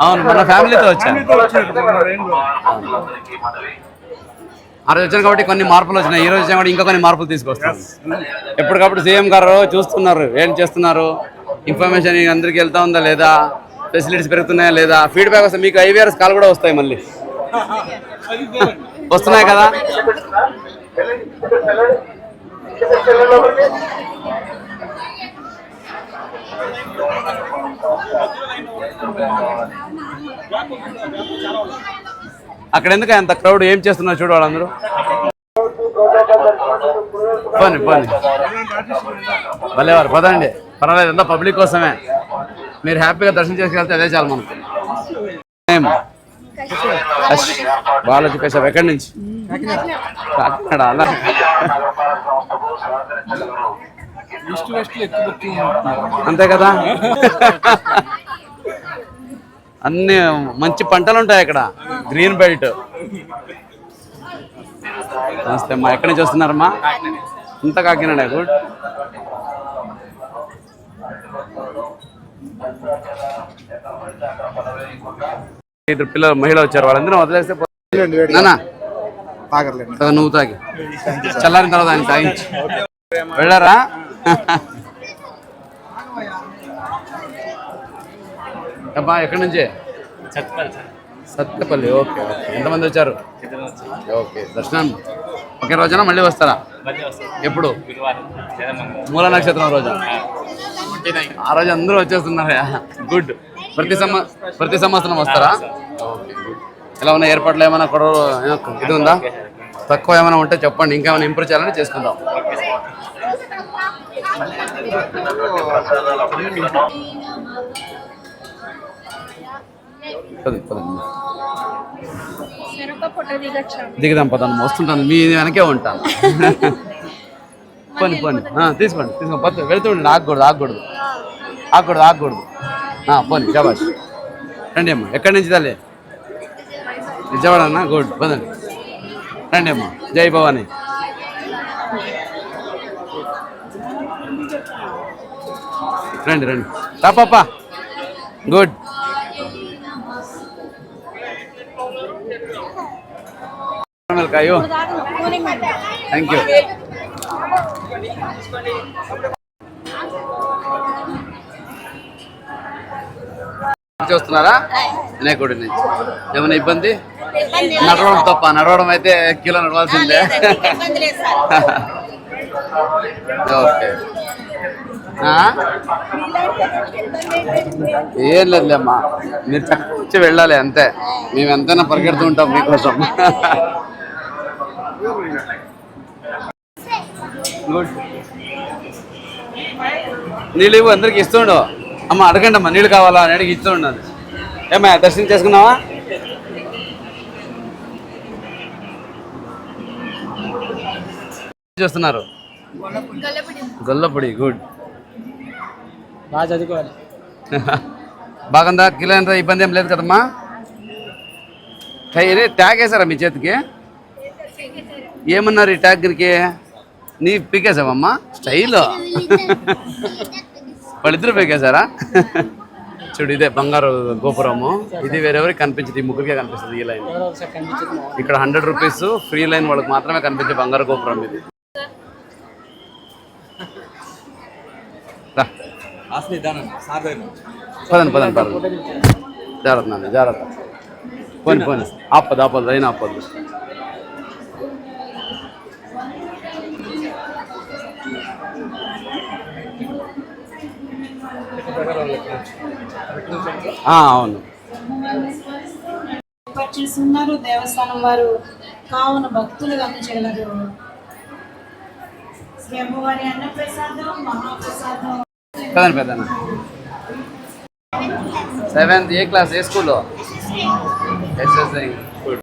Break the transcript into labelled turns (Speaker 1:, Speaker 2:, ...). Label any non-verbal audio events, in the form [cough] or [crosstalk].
Speaker 1: అవును మన ఫ్యామిలీతో వచ్చాను. ఆ రోజు వచ్చాను కాబట్టి కొన్ని మార్పులు వచ్చినాయి. ఈ రోజు వచ్చాను కాబట్టి ఇంకా కొన్ని మార్పులు తీసుకొస్తాను ఎప్పటికప్పుడు సీఎం గారు చూస్తున్నారు. ఏం చేస్తున్నారు? ఇన్ఫర్మేషన్ అందరికి వెళ్తా ఉందా లేదా? ఫెసిలిటీస్ పెరుగుతున్నాయా లేదా? ఫీడ్బ్యాక్ వస్తే మీకు ఐవీఆర్ఎస్ కాల్ కూడా వస్తాయి మళ్ళీ. [laughs] వస్తున్నాయి కదా? అక్కడ ఎందుకు అంత క్రౌడ్ ఏం చేస్తున్నారు చూడు వాళ్ళందరూ? పోనీ పోనీ. భలేవారు పదండి. పర్వాలేదు అంతా పబ్లిక్ కోసమే. మీరు హ్యాపీగా దర్శనం చేసుకెళ్తే అదే చాలు మనకు. బాలాజీ కశ్యప్ ఎక్కడి నుంచి? కాకినాడ అలా. అంతే కదా? అన్ని మంచి పంటలు ఉంటాయి ఇక్కడ గ్రీన్ బెల్ట్. నమస్తే అమ్మా ఎక్కడి నుంచి వస్తున్నారమ్మా? ఇంత కాకినాడ గుడ్. ఇద్దరు పిల్లలు మహిళ వచ్చారు వాళ్ళందరూ వదిలేస్తే నువ్వు తాగి. చల్లారిన తర్వాత ఆయన తాగించి. వెళ్ళారా? అబ్బా ఎక్కడి నుంచి? Sathupalli okay okay. ఎంతమంది వచ్చారు? ఓకే దర్శనం. ఒకే రోజున? మళ్ళీ వస్తారా? ఎప్పుడు? మూల నక్షత్రం రోజు? ఆ రోజు అందరూ వచ్చేస్తున్నారా? గుడ్. ప్రతి సంవ ప్రతి సంవత్సరం వస్తారా? ఓకే ఎలా ఉన్న ఏర్పాట్లు? ఏమైనా కూడా ఇది ఉందా? తక్కువ ఏమైనా ఉంటే చెప్పండి. ఇంకా ఏమైనా ఇంప్రూవ్ చేయాలని చేసుకుందాం పదండి, పదండి.
Speaker 2: చెరొక ఫోటో దిగొచ్చాము
Speaker 1: దిగుదాం పదండి వస్తుంటాను మీ వెనకే ఉంటాను. పని పని. తీసుకోండి తీసుకోండి పత్తు వెళ్తుండండి ఆగకూడదు ఆగకూడదు. ఆగకూడదు ఆగకూడదు. పోనీ శబాష్. రండి అమ్మా. ఎక్కడి నుంచి తల్లి? విజయవాడ అన్న గుడ్ పదండి. రండి అమ్మా. జై భవాని. రండి రండి. రా పాప గుడ్ థ్యాంక్ యూ చూస్తున్నారా? వినాయకుడి నుంచి. ఏమైనా ఇబ్బంది? నడవడం తప్ప నడవడం అయితే కిలో నడవాల్సిందే. [laughs] ఓకే. ఆ? ఏం లేదులేమ్మా. మీరు వచ్చి వెళ్ళాలి అంతే. మేము ఎంతైనా పరిగెడుతూ ఉంటాం మీకోసం. గుడ్ నీళ్ళు ఇవ్వు అందరికి ఇస్తుండు. అమ్మ అడగండి అమ్మా నీళ్ళు కావాలా అని అడిగి ఇస్తూ ఉండాలి ఏమ్మా దర్శనం చేసుకున్నావా? చూస్తున్నారు? గొల్లపొడి. గుడ్.
Speaker 3: బాగా చదువుకోవాలి. [laughs]
Speaker 1: బాగుందా? కిలో ఎంత ఇబ్బంది ఏం లేదు కదమ్మా? ట్యాగ్ వేసారా మీ చేతికి? ఏమన్నారు ఈ ట్యాగ్కి నీ పీకేసావమ్మా? స్టైల్. [laughs] వాళ్ళిద్దరు పీకేశారా [laughs] చూడు ఇదే బంగారు గోపురము. ఇది వేరెవరికి కనిపించదు ఈ ముగ్గురికే కనిపిస్తుంది ఈ లైన్. ఇక్కడ హండ్రెడ్ రూపీస్ ఫ్రీ లైన్ వాళ్ళకి మాత్రమే కనిపించే బంగారు గోపురం ఇది. పదండి పదండి పదండి. జాగ్రత్త నాన్న జాగ్రత్త. పోని పోని ఆపదు ఆపదు అయినా ఆపదు. ఆ, అవును.
Speaker 4: చేస్తున్నారు దేవస్థానం వారు. కావున భక్తులు గమనించగలరు. శ్రీ అమ్మవారి అన్నప్రసాదం మహాప్రసాదం
Speaker 1: పదండి పెద్దన్న. సెవెంత్ ఏ క్లాస్ ఏ స్కూల్లో ఎస్ఎస్ఐ